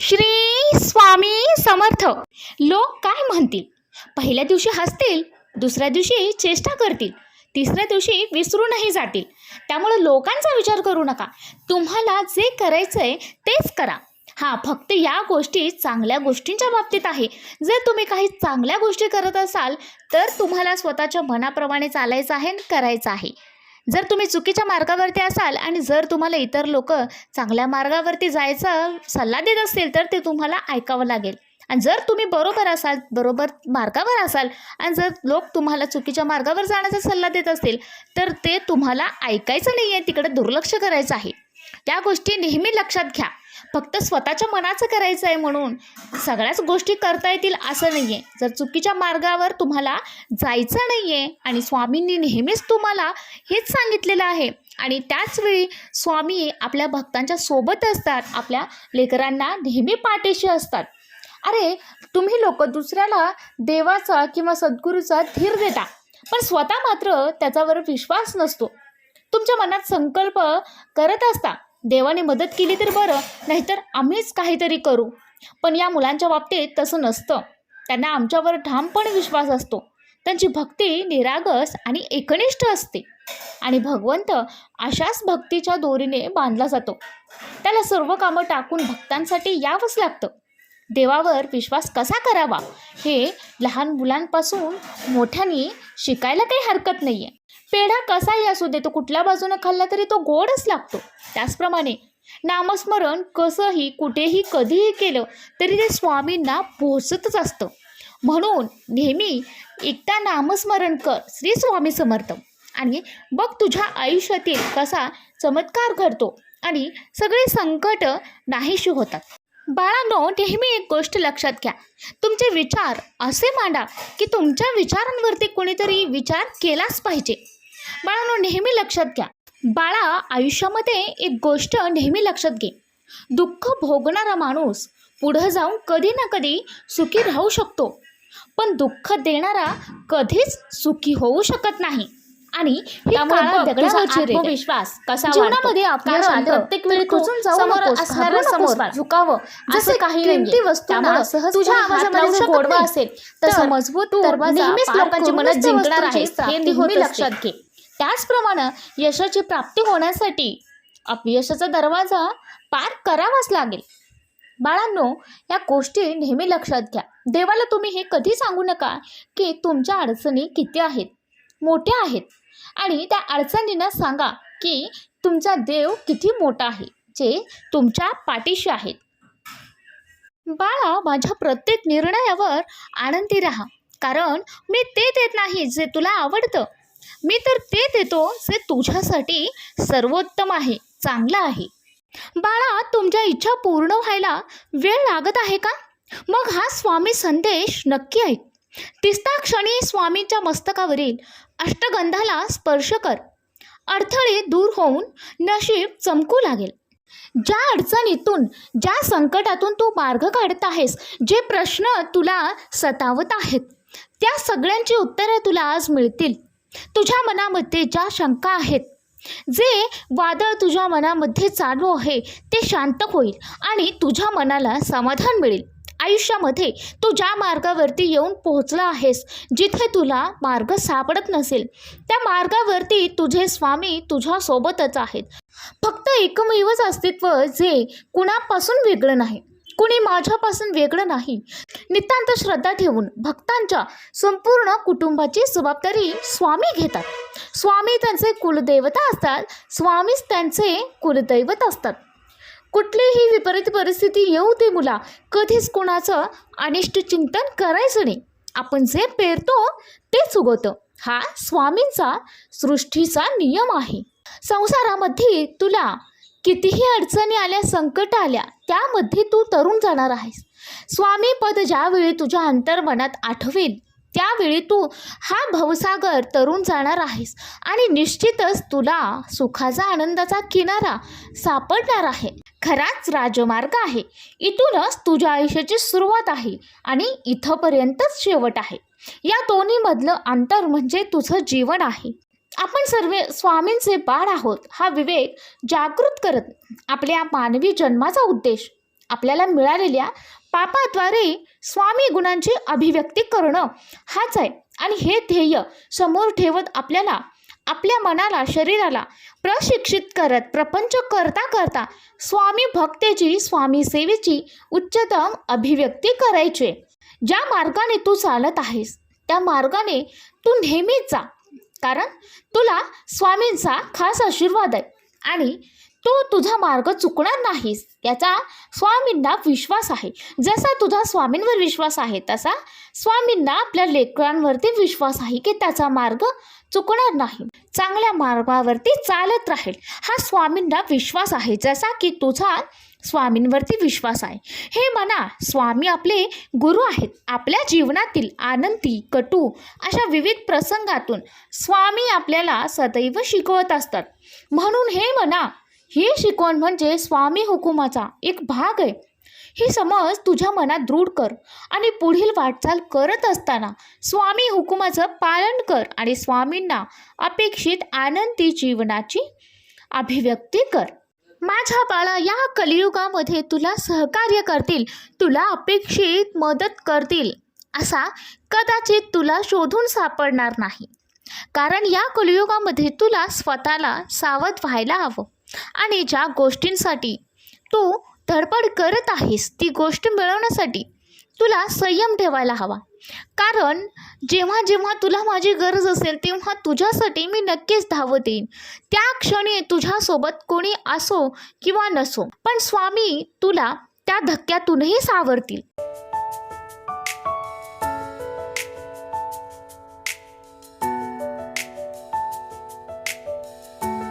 श्री स्वामी समर्थ. लोक काय म्हणतील? पहिल्या दिवशी हसतील दुसऱ्या दिवशी चेष्टा करतील तिसऱ्या दिवशी विसरूनही जातील. त्यामुळे लोकांचा विचार करू नका. तुम्हाला जे करायचं आहे तेच करा. हां फक्त या गोष्टी चांगल्या गोष्टींच्या बाबतीत आहे. जर तुम्ही काही चांगल्या गोष्टी करत असाल तर तुम्हाला स्वतःच्या मनाप्रमाणे चालायचं आहे आणि करायचं आहे. जर तुम्ही चुकीच्या मार्गावरती असाल आणि जर तुम्हाला इतर लोक चांगल्या मार्गावरती जायचा सल्ला देत असतील तर ते तुम्हाला ऐकावं लागेल. आणि जर तुम्ही बरोबर असाल बरोबर मार्गावर असाल आणि जर लोक तुम्हाला चुकीच्या मार्गावर जाण्याचा सल्ला देत असतील तर ते तुम्हाला ऐकायचं नाही आहे तिकडे दुर्लक्ष करायचं आहे. त्या गोष्टी नेहमी लक्षात घ्या. फक्त स्वतःच्या मनाचं करायचं आहे म्हणून सगळ्याच गोष्टी करता येतील असं नाही आहे जर चुकीच्या मार्गावर तुम्हाला जायचं नाही आहे आणि स्वामींनी नेहमीच तुम्हाला हेच सांगितलेलं आहे आणि त्याचवेळी स्वामी आपल्या भक्तांच्या सोबत असतात आपल्या लेकरांना नेहमी पाठीशी असतात. अरे तुम्ही लोक दुसऱ्याला देवाचा किंवा सद्गुरूचा धीर देता पण स्वतः मात्र त्याच्यावर विश्वास नसतो. तुमच्या मनात संकल्प करत असता. देवाने मदत केली तर बरं नाहीतर आम्हीच काहीतरी करू. पण या मुलांच्या बाबतीत तसं नसतं. त्यांना आमच्यावर ठामपणे विश्वास असतो. त्यांची भक्ती निरागस आणि एकनिष्ठ असते. आणि भगवंत अशाच भक्तीच्या दोरीने बांधला जातो. त्याला सर्व कामं टाकून भक्तांसाठी यावंच लागतं. देवावर विश्वास कसा करावा हे लहान मुलांपासून मोठ्यांनी शिकायला काही हरकत नाही आहे पेढा कसाही असू दे तो कुठल्या बाजूनं खाल्ला तरी तो गोडच लागतो. त्याचप्रमाणे नामस्मरण कसंही कुठेही कधीही केलं तरी ते स्वामींना पोहोचतच असतं. म्हणून नेहमी एकदा नामस्मरण कर श्री स्वामी समर्थ. आणि बघ तुझ्या आयुष्यातील कसा चमत्कार घडतो आणि सगळे संकट नाहीशी होतात. बाळांनो नेहमी एक गोष्ट लक्षात घ्या. तुमचे विचार असे मांडा की तुमच्या विचारांवरती कोणीतरी विचार केलाच पाहिजे. बाळांनो नेहमी लक्षात घ्या बाळा आयुष्यामध्ये एक गोष्ट नेहमी लक्षात घे दुःख भोगणारा माणूस पुढं जाऊन कधी ना कधी सुखी राहू शकतो पण दुःख देणारा कधीच सुखी होऊ शकत नाही आणि आहे. कसा जीवनामध्ये आलं प्रत्येक वेळी खचून समोर असणाऱ्या समोर. झुकावं जसे असं काही किमती नाहीये. वस्तूंना त्यामुळे सहज तुझ्या आवाजामध्ये गोडवा. असेल तसं मजबूत दरवाजा नेहमीच लोकांची मनं जिंकणार आहेस हे नेहमी. लक्षात घे त्याचप्रमाणे यशाची प्राप्ती होण्यासाठी अपयशाचा दरवाजा पार करावाच लागेल. बाळांनो या गोष्टी नेहमी लक्षात घ्या. देवाला तुम्ही हे कधी सांगू नका की तुमच्या अडचणी किती आहेत मोठ्या आहेत? आणि त्या अडचणींना सांगा की तुमचा देव किती मोठा आहे जे तुमच्या पाठीशी आहेत. बाळा माझ्या प्रत्येक निर्णयावर आनंदी राहा. कारण मी ते देत नाही जे तुला आवडतं. मी तर ते देतो जे तुझ्यासाठी सर्वोत्तम आहे चांगलं आहे. बाळा तुमच्या इच्छा पूर्ण व्हायला वेळ लागत आहे का? मग हा स्वामी संदेश नक्की ऐक. तिसता क्षणी स्वामीच्या मस्तकावरील अष्टगंधाला स्पर्श कर. अडथळे दूर होऊन नशीब चमकू लागेल. ज्या अडचणीतून ज्या संकटातून तू मार्ग काढत आहेस जे प्रश्न तुला सतावत आहेत त्या सगळ्यांची उत्तरं तुला आज मिळतील. तुझ्या मनामध्ये ज्या शंका आहेत जे वादळ तुझ्या मनामध्ये चालू आहे ते शांत होईल आणि तुझ्या मनाला समाधान मिळेल. आयुष्यामध्ये तू ज्या मार्गावरती येऊन पोहोचला आहेस जिथे तुला मार्ग सापडत नसेल त्या मार्गावरती तुझे स्वामी तुझ्यासोबतच आहेत. फक्त एकमेवच अस्तित्व जे कुणापासून वेगळं नाही. कुणी माझ्यापासून वेगळं नाही. नितांत श्रद्धा ठेवून भक्तांच्या संपूर्ण कुटुंबाची जबाबदारी स्वामी घेतात. स्वामी त्यांचे कुलदैवता असतात. स्वामीच त्यांचे कुलदैवत असतात. कुठलीही विपरीत परिस्थिती येऊ दे मुला. कधीच कोणाचं अनिष्ट चिंतन करायचं नाही. आपण जे पेरतो तेच उगवतं. हा स्वामींचा सृष्टीचा नियम आहे. संसारामध्ये तुला कितीही अडचणी आल्या संकट आल्या त्यामध्ये तू तरुण जाणार आहेस. स्वामी पद ज्यावेळी तुझ्या अंतर्मनात आठवेल त्यावेळी तू हा भवसागर तरुण जाणार आहेस. आणि निश्चितच तुला सुखाचा आनंदाचा किनारा सापडणार आहे. खराच राजमार्ग आहे. इथूनच तुझ्या आयुष्याची सुरुवात आहे आणि इथंपर्यंतच शेवट आहे. या दोन्हीमधलं अंतर म्हणजे तुझं जीवन आहे. आपण सर्व स्वामींचे बाळ आहोत हा विवेक जागृत करत आपल्या मानवी जन्माचा उद्देश आपल्याला मिळालेल्या पापाद्वारे स्वामी गुणांची अभिव्यक्ती करणं हाच आहे. आणि हे ध्येय समोर ठेवत आपल्याला आपल्या मनाला शरीराला प्रशिक्षित करत प्रपंच करता करता स्वामी भक्तेची स्वामी सेवेची उच्चतम अभिव्यक्ती करायची. ज्या मार्गाने तू चालत आहेस त्या मार्गाने तू नेहमीच जा. कारण तुला स्वामींचा खास आशीर्वाद आहे. आणि तू तुझा मार्ग चुकणार नाहीस याचा स्वामींना विश्वास आहे. जसा तुझा स्वामींवर विश्वास आहे तसा स्वामींना आपल्या लेकरांवरती विश्वास आहे की त्याचा मार्ग चुकणार नाही. चांगल्या मार्गावरती चालत राहील हा स्वामींना विश्वास आहे. जसा की तुझा स्वामींवरती विश्वास आहे. हे म्हणा स्वामी आपले गुरु आहेत. आपल्या जीवनातील आनंदी कटू अशा विविध प्रसंगातून स्वामी आपल्याला सदैव शिकवत असतात. म्हणून हे म्हणा ही शिकवण म्हणजे स्वामी हुकुमाचा एक भाग आहे. ही समज तुझ्या मनात दृढ कर आणि पुढील वाटचाल करत असताना स्वामी हुकुमाचं पालन कर आणि स्वामींना अपेक्षित आनंदी जीवनाची अभिव्यक्ती कर. माझ्या बाळा या कलियुगामध्ये तुला सहकार्य करतील तुला अपेक्षित मदत करतील असा कदाचित तुला शोधून सापडणार नाही. कारण या कलियुगामध्ये तुला स्वतःला सावध व्हायला हवं. आणि ज्या गोष्टींसाठी तू धडपड करत आहेस ती गोष्ट मिळवण्यासाठी तुला संयम ठेवायला हवा. कारण जेव्हा जेव्हा तुला माझी गरज असेल तेव्हा तुझ्यासाठी मी नक्कीच धावत येईन. त्या क्षणी तुझ्यासोबत कोणी असो किंवा नसो पण स्वामी तुला त्या धक्क्यातूनही सावरतील.